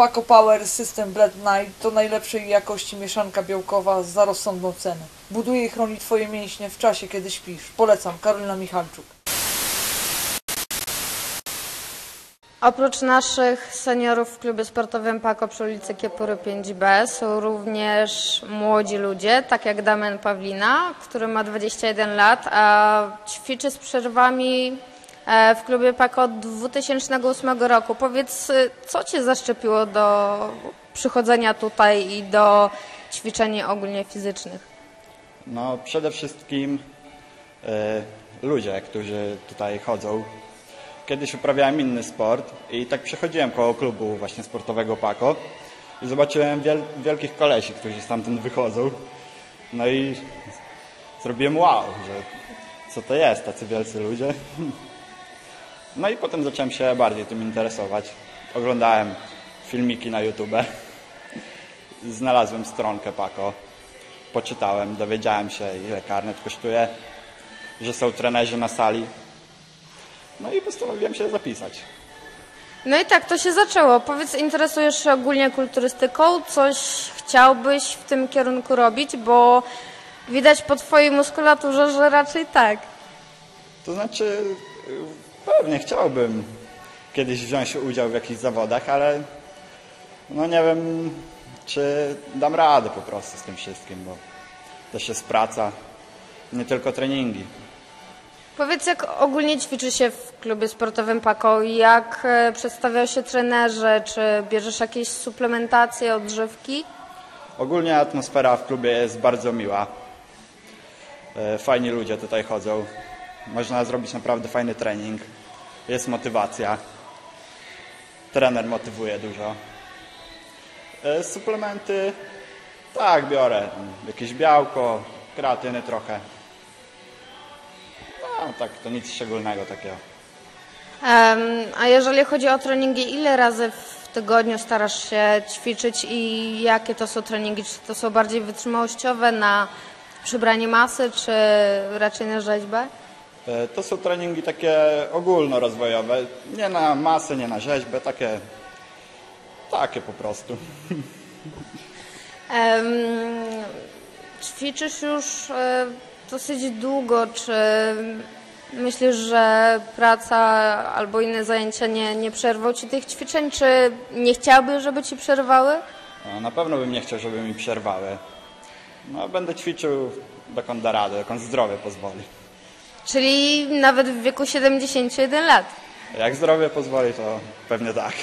Paco Power System Blend Night to najlepszej jakości mieszanka białkowa za rozsądną cenę. Buduje i chroni Twoje mięśnie w czasie, kiedy śpisz. Polecam, Karolina Michalczuk. Oprócz naszych seniorów w klubie sportowym Pako przy ulicy Kiepury 5B są również młodzi ludzie, tak jak Damian Pawlina, który ma 21 lat, a ćwiczy z przerwami w klubie Pako od 2008 roku. Powiedz, y, co Cię zaszczepiło do przychodzenia tutaj i do ćwiczeń ogólnie fizycznych? No przede wszystkim e, ludzie, którzy tutaj chodzą. Kiedyś uprawiałem inny sport i tak przechodziłem koło klubu właśnie sportowego Paco i zobaczyłem wiel wielkich kolesi, którzy stamtąd wychodzą. No i zrobiłem wow, że co to jest, tacy wielcy ludzie. No i potem zacząłem się bardziej tym interesować. Oglądałem filmiki na YouTube. Znalazłem stronkę Paco poczytałem, dowiedziałem się ile karnet kosztuje, że są trenerzy na sali. No i postanowiłem się zapisać. No i tak to się zaczęło. Powiedz, interesujesz się ogólnie kulturystyką? Coś chciałbyś w tym kierunku robić? Bo widać po twojej muskulaturze, że raczej tak. To znaczy, pewnie chciałbym kiedyś wziąć udział w jakichś zawodach, ale no nie wiem, czy dam radę po prostu z tym wszystkim, bo też jest praca, nie tylko treningi. Powiedz, jak ogólnie ćwiczy się w klubie sportowym Pako? Jak e, przedstawiają się trenerzy? Czy bierzesz jakieś suplementacje, odżywki? Ogólnie atmosfera w klubie jest bardzo miła. E, Fajni ludzie tutaj chodzą. Można zrobić naprawdę fajny trening. Jest motywacja. Trener motywuje dużo. E, Suplementy tak biorę. Jakieś białko, kreatyny trochę. No tak, to nic szczególnego takiego. Em, a jeżeli chodzi o treningi, ile razy w tygodniu starasz się ćwiczyć i jakie to są treningi? Czy to są bardziej wytrzymałościowe na przybranie masy, czy raczej na rzeźbę? E, To są treningi takie ogólnorozwojowe. Nie na masę, nie na rzeźbę, takie, takie po prostu. Em, ćwiczysz już e, dosyć długo. Czy myślisz, że praca albo inne zajęcia nie, nie przerwą ci tych ćwiczeń? Czy nie chciałbyś, żeby ci przerwały? Na pewno bym nie chciał, żeby mi przerwały. No, będę ćwiczył dokąd da radę, dokąd zdrowie pozwoli. Czyli nawet w wieku 71 lat. Jak zdrowie pozwoli, to pewnie tak.